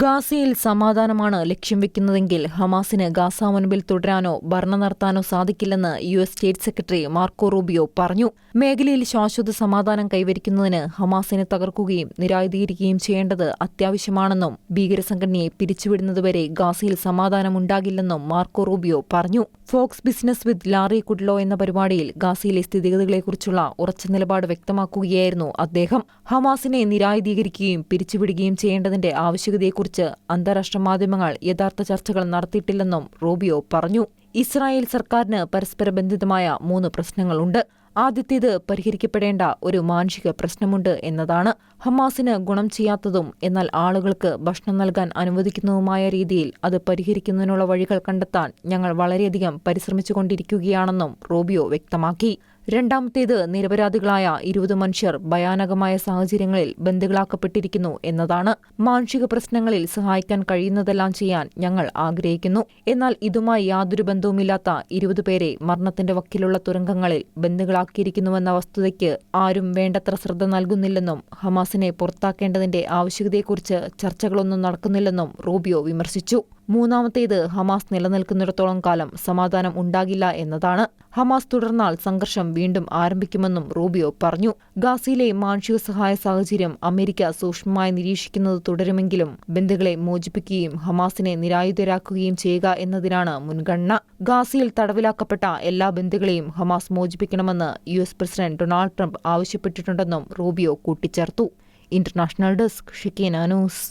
ഗാസയിൽ സമാധാനമാണ് ലക്ഷ്യം വെക്കുന്നതെങ്കിൽ ഹമാസിന് ഗാസ മുൻപിൽ തുടരാനോ ഭരണം നടത്താനോ സാധിക്കില്ലെന്ന് U S state secretary Marco Rubio പറഞ്ഞു. മേഖലയിൽ ശാശ്വത സമാധാനം കൈവരിക്കുന്നതിന് ഹമാസിനെ തകർക്കുകയും നിരായുധീകരിക്കുകയും ചെയ്യേണ്ടത് അത്യാവശ്യമാണെന്നും ഭീകരസംഘടനയെ പിരിച്ചുവിടുന്നതുവരെ ഗാസയിൽ സമാധാനമുണ്ടാകില്ലെന്നും മാർക്കോ റൂബിയോ പറഞ്ഞു. Fox business with Larry Kudlow എന്ന പരിപാടിയിൽ ഗാസയിലെ സ്ഥിതിഗതികളെക്കുറിച്ചുള്ള ഉറച്ച നിലപാട് വ്യക്തമാക്കുകയായിരുന്നു അദ്ദേഹം. ഹമാസിനെ നിരായുധീകരിക്കുകയും പിരിച്ചുവിടുകയും ചെയ്യേണ്ടതിന്റെ ആവശ്യകതയെക്കുറിച്ച് അന്താരാഷ്ട്ര മാധ്യമങ്ങൾ യഥാർത്ഥ ചർച്ചകൾ നടത്തിയിട്ടില്ലെന്നും റോബിയോ പറഞ്ഞു. ഇസ്രായേൽ സർക്കാരിന് പരസ്പര ബന്ധിതമായ മൂന്ന് പ്രശ്നങ്ങളുണ്ട്. ആദ്യത്തേത് പരിഹരിക്കപ്പെടേണ്ട ഒരു മാനുഷിക പ്രശ്നമുണ്ട് എന്നതാണ് ഹമാസിന് ഗുണം ചെയ്യാത്തതും എന്നാൽ ആളുകൾക്ക് ഭക്ഷണം നൽകാൻ അനുവദിക്കുന്നതുമായ രീതിയിൽ അത് പരിഹരിക്കുന്നതിനുള്ള വഴികൾ കണ്ടെത്താൻ ഞങ്ങൾ വളരെയധികം പരിശ്രമിച്ചുകൊണ്ടിരിക്കുകയാണെന്നും റോബിയോ വ്യക്തമാക്കി. രണ്ടാമത്തേത് നിരപരാധികളായ ഇരുപത് മനുഷ്യർ ഭയാനകമായ സാഹചര്യങ്ങളിൽ ബന്ദികളാക്കപ്പെട്ടിരിക്കുന്നു എന്നതാണ് മാനുഷിക പ്രശ്നങ്ങളിൽ സഹായിക്കാൻ കഴിയുന്നതെല്ലാം ചെയ്യാൻ ഞങ്ങൾ ആഗ്രഹിക്കുന്നു. എന്നാൽ ഇതുമായി യാതൊരു ബന്ധവുമില്ലാത്ത ഇരുപത് പേരെ മരണത്തിന്റെ വക്കിലുള്ള തുരങ്കങ്ങളിൽ ബന്ദികളാക്കിയിരിക്കുന്നുവെന്ന വസ്തുതയ്ക്ക് ആരും വേണ്ടത്ര ശ്രദ്ധ നൽകുന്നില്ലെന്നും ഹമാസിനെ പുറത്താക്കേണ്ടതിന്റെ ആവശ്യകതയെക്കുറിച്ച് ചർച്ചകളൊന്നും നടക്കുന്നില്ലെന്നും റൂബിയോ വിമർശിച്ചു. മൂന്നാമത്തേത് ഹമാസ് നിലനിൽക്കുന്നിടത്തോളം കാലം സമാധാനം ഉണ്ടാകില്ല എന്നതാണ്. ഹമാസ് തുടർന്നാൽ സംഘർഷം വീണ്ടും ആരംഭിക്കുമെന്നും റൂബിയോ പറഞ്ഞു. ഗാസയിലെ മാനുഷിക സഹായ സാഹചര്യം അമേരിക്ക സൂക്ഷ്മമായി നിരീക്ഷിക്കുന്നത് തുടരുമെങ്കിലും ബന്ധുക്കളെ മോചിപ്പിക്കുകയും ഹമാസിനെ നിരായുധരാക്കുകയും ചെയ്യുക എന്നതിനാണ് മുൻഗണന. ഗാസയിൽ തടവിലാക്കപ്പെട്ട എല്ലാ ബന്ധുക്കളെയും Hamas മോചിപ്പിക്കണമെന്ന് U S president Donald Trump ആവശ്യപ്പെട്ടിട്ടുണ്ടെന്നും Rubio കൂട്ടിച്ചേർത്തു. International desk ഷിക്കേന news.